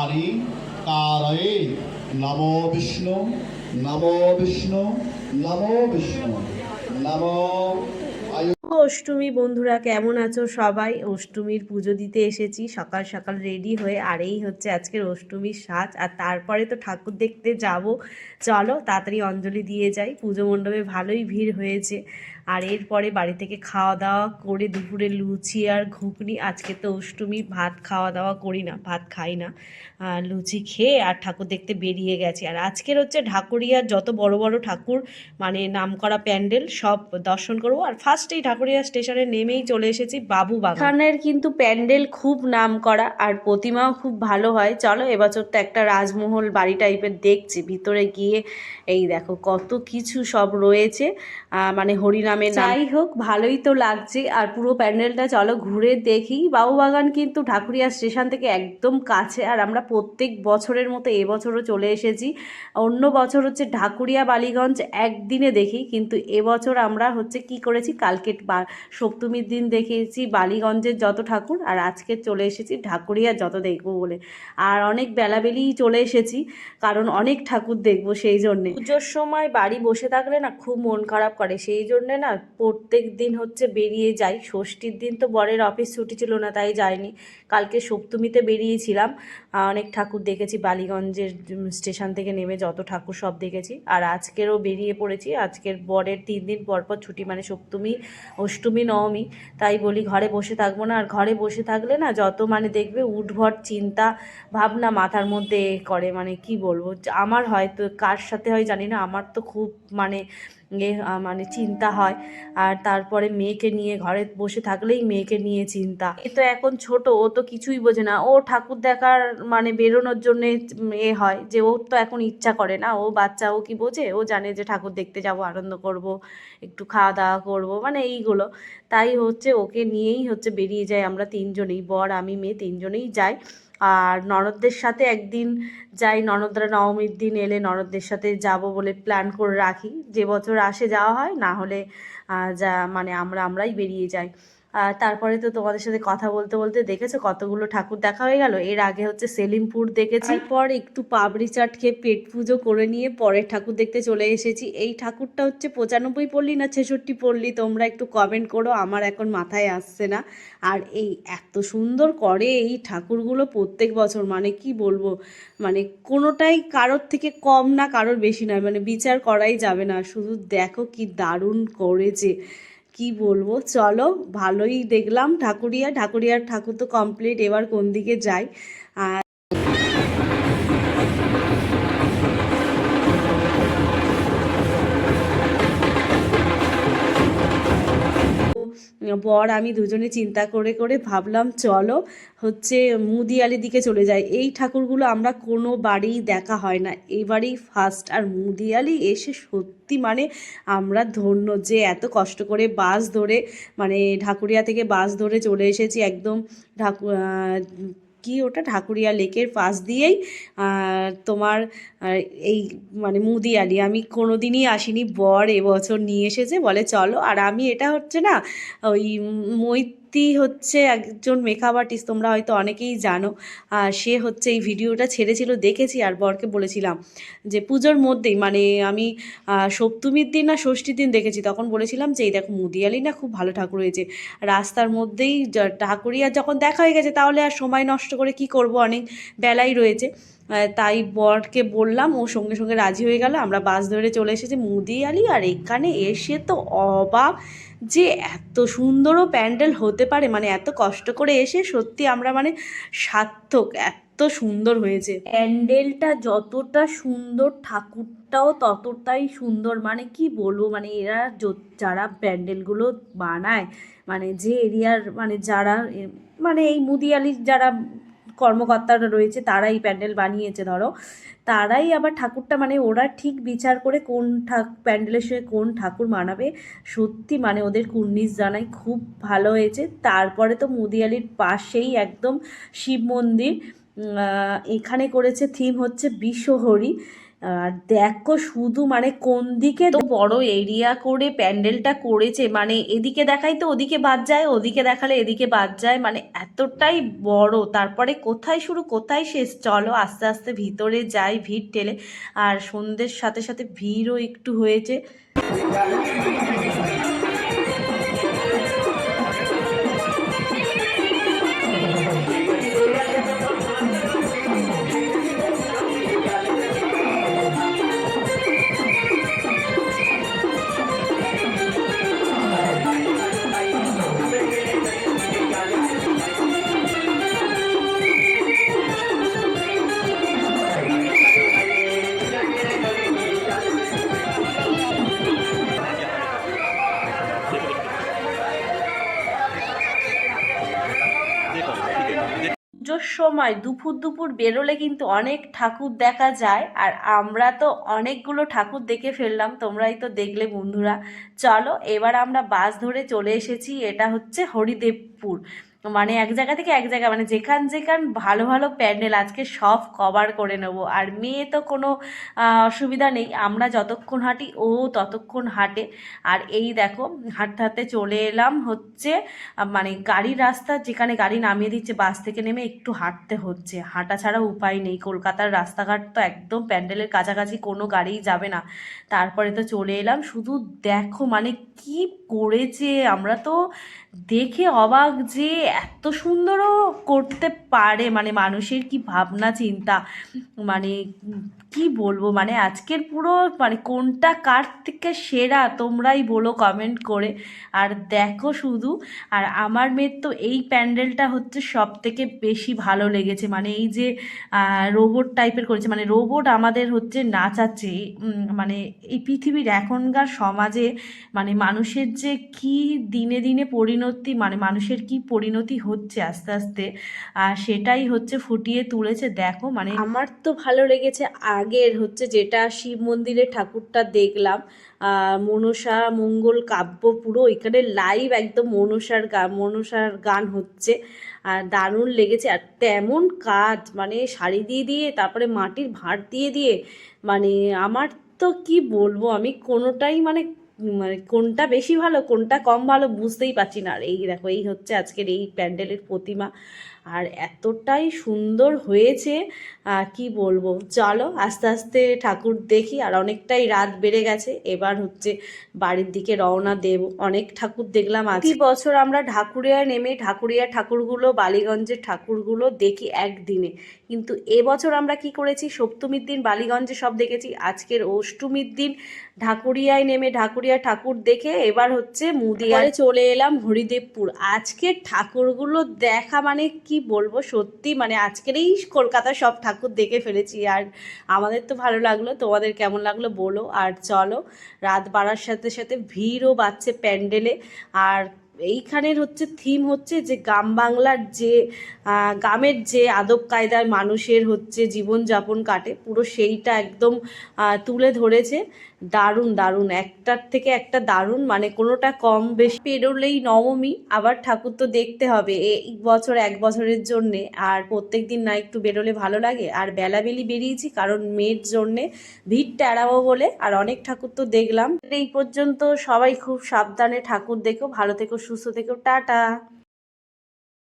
কারি কারয়ে নমো বিষ্ণু নমো বিষ্ণু নমো বিষ্ণু, নমো অষ্টমী, বন্ধুরা কেমন আছো সবাই? অষ্টমীর পুজো দিতে এসেছি, সকাল সকাল রেডি হয়ে, আর এই হচ্ছে আজকের অষ্টমীর সাজ। আর তারপরে তো ঠাকুর দেখতে যাব। চলো, তাড়াতাড়ি অঞ্জলি দিয়ে যাই। পুজো মণ্ডপে ভালোই ভিড় হয়েছে। আর এরপরে বাড়ি থেকে খাওয়া দাওয়া করে দুপুরে লুচি আর ঘুগনি। আজকে তো অষ্টমী, ভাত খাওয়া দাওয়া করি না, ভাত খাই না। লুচি খেয়ে আর ঠাকুর দেখতে বেরিয়ে গেছি। আর আজকের হচ্ছে ঢাকুরিয়ার যত বড় বড় ঠাকুর মানে নাম করা প্যান্ডেল, সব দর্শন করব। আর ফার্স্টেই ঠাকুরিয়া স্টেশনে নেমেই চলে এসেছি বাবু বাগানের কিন্তু প্যান্ডেল খুব নাম করা আর প্রতিমাও খুব ভালো হয়। চলো, এবছর তো একটা রাজমহল বাড়ি টাইপের দেখছি। ভিতরে গিয়ে এই দেখো কত কিছু সব রয়েছে। মানে হরিনামে যাই হোক ভালোই তো লাগছে। আর পুরো প্যান্ডেলটা চলো ঘুরে দেখি। বাবুবাগান কিন্তু ঢাকুরিয়া স্টেশন থেকে একদম কাছে। আর আমরা প্রত্যেক বছরের মতো এবছরও চলে এসেছি। অন্য বছর হচ্ছে ঢাকুরিয়া বালিগঞ্জ একদিনে দেখি। কিন্তু এবছর আমরা হচ্ছে কি করেছি? কালকে বা- সপ্তমীর দিন দেখেছি বালিগঞ্জের যত ঠাকুর। আর আজকে চলে এসেছি ঢাকুরিয়া যত দেখব বলে। আর অনেক বেলাবেলিই চলে এসেছি। কারণ অনেক ঠাকুর দেখব সেই জন্যে। পুজোর সময় বাড়ি বসে থাকলে না খুব মন খারাপ করে। সেই জন্যে না প্রত্যেক দিন হচ্ছে বেরিয়ে যাই। ষষ্ঠীর দিন তো বরের অফিস ছুটি ছিল না, তাই যাইনি। কালকে সপ্তমীতে বেরিয়েছিলাম। অনেক ঠাকুর দেখেছি, বালিগঞ্জের স্টেশন থেকে নেমে যত ঠাকুর সব দেখেছি। আর আজকেরও বেরিয়ে পড়েছি। আজকের বরের তিন দিন পর পর ছুটি মানে সপ্তমী, অষ্টমী, নবমী, তাই বলি ঘরে বসে থাকব না। আর ঘরে বসে থাকলে না যত মানে দেখবে উঠভট চিন্তা, ভাবনা মাথার মধ্যে করে। মানে কি বলব? আমার হয়তো কার সাথে হয় জানি না, আমার তো খুব মানে মানে চিন্তা হয়। আর তারপরে মেয়েকে নিয়ে ঘরে বসে থাকলেই মেয়েকে নিয়ে চিন্তা। এ তো এখন ছোট, ও তো কিছুই বোঝে না। ও ঠাকুর দেখার মানে বেরোনোর জন্য এ হয় যে ওর তো এখন ইচ্ছা করে না। ও বাচ্চা, ও কি বোঝে? ও জানে যে, ঠাকুর দেখতে যাব, আনন্দ করব, একটু খাওয়া দাওয়া করব মানে এইগুলো। তাই হচ্ছে ওকে নিয়েই হচ্ছে বেরিয়ে যাই আমরা তিনজনেই, বর, আমি, মেয়ে তিনজনেই যাই। আর ননদদের সাথে একদিন যাই, ননদরা নবমীর দিন এলে ননদদের সাথে যাব বলে প্ল্যান করে রাখি। যে বছর আসে যাওয়া হয়, না হলে যা মানে আমরা আমরাই বেরিয়ে যাই। আর তারপরে তো তোমাদের সাথে কথা বলতে বলতে দেখেছ কতগুলো ঠাকুর দেখা হয়ে গেল? এর আগে হচ্ছে সেলিমপুর দেখেছি। পর একটু পাবড়ি চাট খেয়ে পেট পুজো করে নিয়ে পরের ঠাকুর দেখতে চলে এসেছি। এই ঠাকুরটা হচ্ছে পঁচানব্বই পল্লী না ছেষট্টি পল্লী? তোমরা একটু কমেন্ট করো, আমার এখন মাথায় আসছে না। আর এই এত সুন্দর করে এই ঠাকুরগুলো প্রত্যেক বছর মানে কি বলব? মানে কোনোটাই কারোর থেকে কম না, কারোর বেশি নয়। মানে বিচার করাই যাবে না। শুধু দেখো কি দারুণ করেছে। কি বলব? চলো, ভালোই দেখলাম ঠাকুরিয়া। ঠাকুরিয়ার ঠাকুর তো কমপ্লিট এবার কোন দিকে যাই? আর বর, আমি দুজনে চিন্তা করে করে ভাবলাম, চলো হচ্ছে মুদিয়ালির দিকে চলে যাই। এই ঠাকুরগুলো আমরা কোনো বাড়িই দেখা হয় না। এবারেই ফার্স্ট আর মুদিয়ালি এসে সত্যি মানে আমরা ধন্য যে এত কষ্ট করে বাস ধরে মানে ঢাকুরিয়া থেকে বাস ধরে চলে এসেছি, একদম ঢাকু কি ওটা ঢাকুরিয়া লেকের পাশ দিয়েই তোমার এই মানে মুদিয়ালি। আমি কোনো দিনই আসিনি, বর এবছর নিয়ে এসেছে, বলে চলো। আর আমি, এটা হচ্ছে না, ওই মৈত্রী হচ্ছে একজন মেকআপ আর্টিস্ট তোমরা হয়তো অনেকেই জানো। আর সে হচ্ছে এই ভিডিওটা ছেড়েছিল, দেখেছি আর বরকে বলেছিলাম যে পুজোর মধ্যেই মানে আমি সপ্তমীর দিন না ষষ্ঠীর দিন দেখেছি, তখন বলেছিলাম যে, এই দেখো মুদিয়ালি না খুব ভালো ঠাকুর হয়েছে। রাস্তার মধ্যেই য- ঠাকুরিয়া যখন দেখা হয়ে গেছে, তাহলে আর সময় নষ্ট করে কি করব? অনেক বেলাই রয়েছে। তাই বরকে বললাম, ও সঙ্গে সঙ্গে রাজি হয়ে গেল। আমরা বাস ধরে চলে এসেছি মুদিয়ালি, আর এখানে এসে তো অবাক। যে এত সুন্দরও প্যান্ডেল হতে পারে মানে এত কষ্ট করে এসে সত্যি আমরা মানে সার্থক, এত সুন্দর হয়েছে। প্যান্ডেলটা যতটা সুন্দর ঠাকুরটাও ততটাই সুন্দর মানে কি বলব মানে এরা যারা প্যান্ডেলগুলো বানায় মানে যে এরিয়ার মানে যারা মানে এই মুদিয়ালির যারা কর্মকর্তারা রয়েছে, তারাই প্যান্ডেল বানিয়েছে, ধরো। তারাই আবার ঠাকুরটা মানে ওরা ঠিক বিচার করে কোন ঠাক প্যান্ডেলের সঙ্গে কোন ঠাকুর মানাবে। সত্যি মানে ওদের কুর্নিশ জানাই, খুব ভালো হয়েছে। তারপরে তো মুদিয়ালির পাশেই একদম শিব মন্দির এখানে করেছে থিম হচ্ছে বিশ্বহরি। আর দেখো শুধু মানে কোন দিকে তো বড় এরিয়া করে প্যান্ডেলটা করেছে মানে এদিকে দেখাই তো ওদিকে বাদ যায় ওদিকে দেখালে এদিকে বাদ যায় মানে এতটাই বড়। তারপরে কোথায় শুরু কোথায় শেষ? চলো আস্তে আস্তে ভিতরে যাই ভিড় ঠেলে। আর সন্ধ্যের সাথে সাথে ভিড়ও একটু হয়েছে। পুজোর সময় দুপুর দুপুর বেরোলে কিন্তু অনেক ঠাকুর দেখা যায় আর আমরা তো অনেকগুলো ঠাকুর দেখে ফেললাম, তোমরাই তো দেখলে বন্ধুরা। চলো, এবার আমরা বাস ধরে চলে এসেছি, এটা হচ্ছে হরিদেবপুর। মানে এক জায়গা থেকে এক জায়গা মানে যেখান যেখান ভালো ভালো প্যান্ডেল আজকে সব কভার করে নেব। আর মেয়ে তো কোনো অসুবিধা নেই, আমরা যতক্ষণ হাঁটি, ও ততক্ষণ হাঁটে। আর এই দেখো, হাঁটতে হাঁটতে চলে এলাম হচ্ছে মানে গাড়ির রাস্তা যেখানে গাড়ি নামিয়ে দিচ্ছে, বাস থেকে নেমে একটু হাঁটতে হচ্ছে। হাঁটা ছাড়া উপায় নেই। কলকাতার রাস্তাঘাট তো একদম প্যান্ডেলের কাছাকাছি, কোনো গাড়িই যাবে না। তারপরে তো চলে এলাম। শুধু দেখো মানে কি করেছে, আমরা তো দেখে অবাক যে এত সুন্দরও করতে পারে মানে মানুষের কি ভাবনা চিন্তা মানে কি বলব? মানে আজকের পুরো মানে কোনটা কার থেকে সেরা তোমরাই বলো কমেন্ট করে। আর দেখো শুধু, আর আমার মেয়ের তো এই প্যান্ডেলটা হচ্ছে সব থেকে বেশি ভালো লেগেছে। মানে এই যে রোবট টাইপের করেছে। মানে রোবট আমাদের হচ্ছে নাচাচ্ছে। মানে এই পৃথিবীর এখনকার সমাজে মানে মানুষের যে কি দিনে দিনে পরিণতি মানে মানুষের কি পরিণতি হচ্ছে আস্তে আস্তে আর সেটাই হচ্ছে ফুটিয়ে তুলেছে। দেখো মানে আমার তো ভালো লেগেছে। আগের হচ্ছে যেটা শিব মন্দিরের ঠাকুরটা দেখলাম মনসা মঙ্গল কাব্য পুরো এখানে লাইভ একদম মনসার গান মনসার গান হচ্ছে। আর দারুণ লেগেছে। আর তেমন কাজ মানে শাড়ি দিয়ে দিয়ে, তারপরে মাটির ভাঁড় দিয়ে দিয়ে মানে আমার তো কি বলব, আমি কোনোটাই মানে মানে কোনটা বেশি ভালো, কোনটা কম ভালো বুঝতেই পারছি না। আর এই দেখো, এই হচ্ছে আজকের এই প্যান্ডেলের প্রতিমা। আর এতটাই সুন্দর হয়েছে কি বলব? চলো আস্তে আস্তে ঠাকুর দেখি আর অনেকটাই রাত বেড়ে গেছে এবার হচ্ছে বাড়ির দিকে রওনা দেব। অনেক ঠাকুর দেখলাম আজ। বছর আমরা ঢাকুরিয়ায় নেমে ঢাকুরিয়া ঠাকুরগুলো বালিগঞ্জের ঠাকুরগুলো দেখি একদিনে। কিন্তু এবছর আমরা কি করেছি? সপ্তমীর দিন বালিগঞ্জে সব দেখেছি আজকের অষ্টমীর দিন ঢাকুরিয়ায় নেমে ঢাকুরিয়া ঠাকুর দেখে এবার হচ্ছে মুদিয়ায় চলে এলাম হরিদেবপুর। আজকের ঠাকুরগুলো দেখা মানে কি বলব? সত্যি মানে আজকের এই কলকাতার সব ঠাকুর দেখে ফেলেছি। আর আমাদের তো ভালো লাগল। তোমাদের কেমন লাগল বলো। আর চলো, রাত বাড়ার সাথে সাথে ভিড়ও বাড়ছে প্যান্ডেলে। আর এইখানের হচ্ছে থিম হচ্ছে যে গ্রাম বাংলার যে গ্রামের যে আদব কায়দার মানুষের হচ্ছে জীবনযাপন কাটে, পুরো সেইটা একদম তুলে ধরেছে। দারুণ দারুণ। একটার থেকে একটা দারুণ মানে কোনোটা কম বেশি পেরোলেই নবমী, আবার ঠাকুর তো দেখতে হবে। এই বছর, এক বছরের জন্যে আর প্রত্যেক দিন না একটু বেরোলে ভালো লাগে। আর বেলাবেলি বেরিয়েছি কারণ মেয়ের জন্যে ভিড়টা এড়াবো বলে, আর অনেক ঠাকুর তো দেখলাম। এই পর্যন্ত সবাই খুব সাবধানে ঠাকুর দেখো, ভালো থেকো সুস্থ থেকো টাটা।